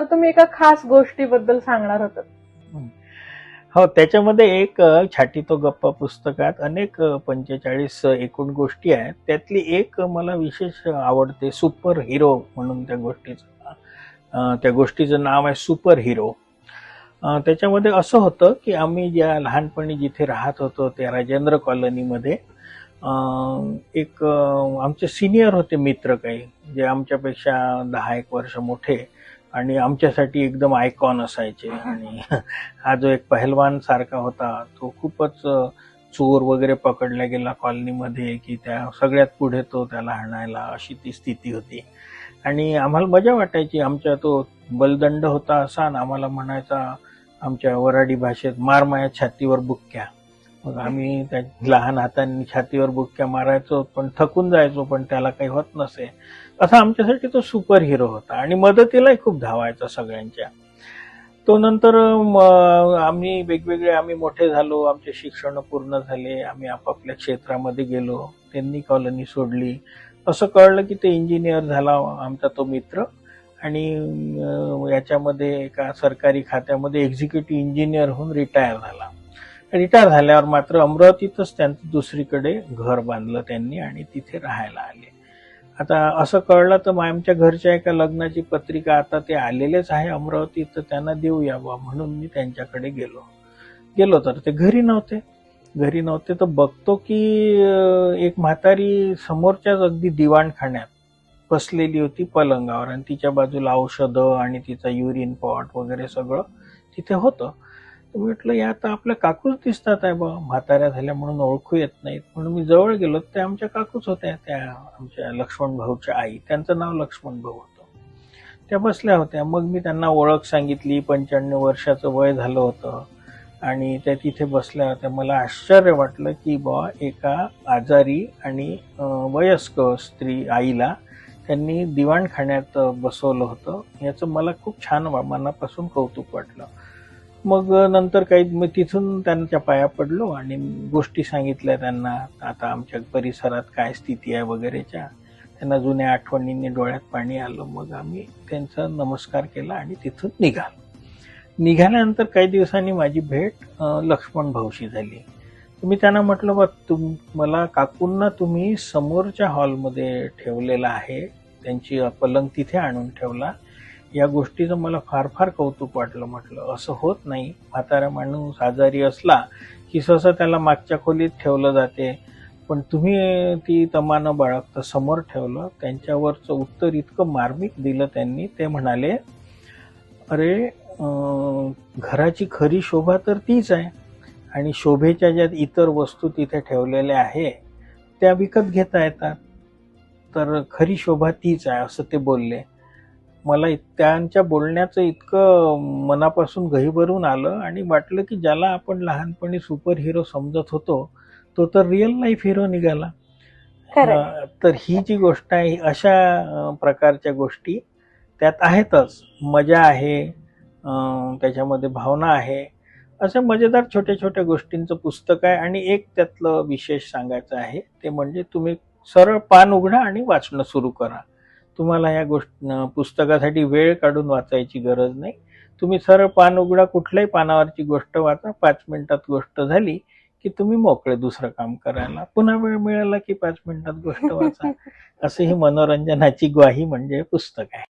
तर तुम्ही एका खास गोष्टीबद्दल सांगणार होतात. हो त्याच्यामध्ये एक छाटी तो गप्पा पुस्तकात अनेक पंचेचाळीस एकूण गोष्टी आहेत. त्यातली एक मला विशेष आवडते सुपर हिरो म्हणून त्या गोष्टीचं त्या गोष्टीचं नाव आहे सुपर हिरो. त्याच्यामध्ये असं होतं की आम्ही ज्या लहानपणी जिथे राहत होतो त्या राजेंद्र कॉलनीमध्ये एक आमचे सिनियर होते मित्र काही जे आमच्यापेक्षा दहा एक वर्ष मोठे आणि आमच्यासाठी एकदम आयकॉन असायचे. आणि हा जो एक पहलवान सारखा होता तो खूपच चोर वगैरे पकडला गेला कॉलनीमध्ये की त्या सगळ्यात पुढे तो त्याला हाणायला अशी ती स्थिती होती. आणि आम्हाला मजा वाटायची. आमच्या तो बलदंड होता असा आणि आम्हाला म्हणायचा आमच्या वराडी भाषेत मार माया छातीवर बुक्क्या. मग आम्ही त्या लहान हातांनी छातीवर बुक्क्या मारायचो पण थकून जायचो पण त्याला काही होत नसे. असा आमच्यासाठी तो सुपर हिरो होता. आणि मदतीलाही खूप धावायचा सगळ्यांच्या. तो नंतर आम्ही वेगवेगळे आम्ही मोठे झालो आमचे शिक्षण पूर्ण झाले आम्ही आपापल्या क्षेत्रामध्ये गेलो त्यांनी कॉलनी सोडली. असं कळलं की ते इंजिनियर झाला आमचा तो मित्र. आणि याच्यामध्ये एका सरकारी खात्यामध्ये एक्झिक्युटिव्ह इंजिनियर होऊन रिटायर झाला. रिटायर झाल्यावर मात्र अमरावतीतच त्यांचं दुसरीकडे घर बांधलं त्यांनी आणि तिथे राहायला आले. आता असं कळलं तर मग आमच्या घरच्या एका लग्नाची पत्रिका आता ते आलेलेच आहे अमरावतीत तर त्यांना देऊ बा म्हणून मी त्यांच्याकडे गेलो. गेलो तर ते घरी नव्हते. घरी नव्हते तर बघतो की एक म्हातारी समोरच्याच अगदी दिवाणखान्यात बसलेली होती पलंगावर आणि तिच्या बाजूला औषधं आणि तिचा युरिन पॉट वगैरे सगळं तिथे होतं. म्हटलं या तर आपल्या काकूच दिसतात आहे बा. म्हाताऱ्या झाल्या म्हणून ओळखू येत नाहीत. म्हणून मी जवळ गेलो. तर त्या आमच्या काकूच होत्या त्या आमच्या लक्ष्मण भाऊच्या आई. त्यांचं नाव लक्ष्मण भाऊ होतं. त्या बसल्या होत्या. मग मी त्यांना ओळख सांगितली. पंच्याण्णव वर्षाचं वय झालं होतं. आणि त्या तिथे बसल्या. होत्या मला आश्चर्य वाटलं की बा एका आजारी आणि वयस्क स्त्री आईला त्यांनी दिवाणखान्यात बसवलं होतं. याचं मला खूप छान मनापासून कौतुक वाटलं. मग नंतर काही मी तिथून त्यांच्या पाया पडलो आणि गोष्टी सांगितल्या त्यांना आता आमच्या परिसरात काय स्थिती आहे वगैरेच्या? त्यांना जुन्या आठवणींनी डोळ्यात पाणी आलं. मग आम्ही त्यांचा नमस्कार केला आणि तिथून निघालो. निघाल्यानंतर काही दिवसांनी माझी भेट लक्ष्मण भाऊशी झाली. तुम्ही मी त्यांना म्हटलं बा तुम मला काकूंना तुम्ही समोरच्या हॉलमध्ये ठेवलेला आहे. त्यांची पलंग तिथे आणून ठेवला. या गोष्टीचं मला फार फार कौतुक वाटलं म्हटलं असं होत नाही. म्हातारा माणूस आजारी असला की सहसा त्याला मागच्या खोलीत ठेवलं जाते. पण तुम्ही ती तमानं बाळगता समोर ठेवलं. त्यांच्यावरचं उत्तर इतकं मार्मिक दिलं त्यांनी. ते म्हणाले अरे घराची खरी शोभा तर तीच आहे. आणि शोभेच्या ज्या इतर वस्तू तिथे ठेवलेल्या आहे त्या विकत घेता येतात. तर खरी शोभा तीच आहे असं ते बोलले. मला त्यांच्या बोलण्याचं इतकं मनापासून गहिभरून आलं आणि वाटलं की ज्याला आपण लहानपणी सुपर हिरो समजत होतो तो तर रिअल लाईफ हिरो निघाला. तर ही जी गोष्ट आहे अशा प्रकारच्या गोष्टी त्यात आहेतच. मजा आहे त्याच्यामध्ये भावना आहे. अशा मजेदार छोट्या छोट्या गोष्टींचं पुस्तक आहे आणि एक त्यातलं विशेष सांगायचं आहे ते म्हणजे तुम्ही सरळ पान उघडा आणि वाचणं सुरू करा. तुम्हाला या गोष्ट पुस्तकासाठी वेळ काढून वाचायची गरज नाही. तुम्ही सरळ पान उघडा कुठल्याही पानावरची गोष्ट वाचा. पाच मिनिटात गोष्ट झाली की तुम्ही मोकळे दुसरं काम करायला. पुन्हा वेळ मिळाला की पाच मिनिटात गोष्ट वाचा. असं ही मनोरंजनाची ग्वाही म्हणजे पुस्तक आहे.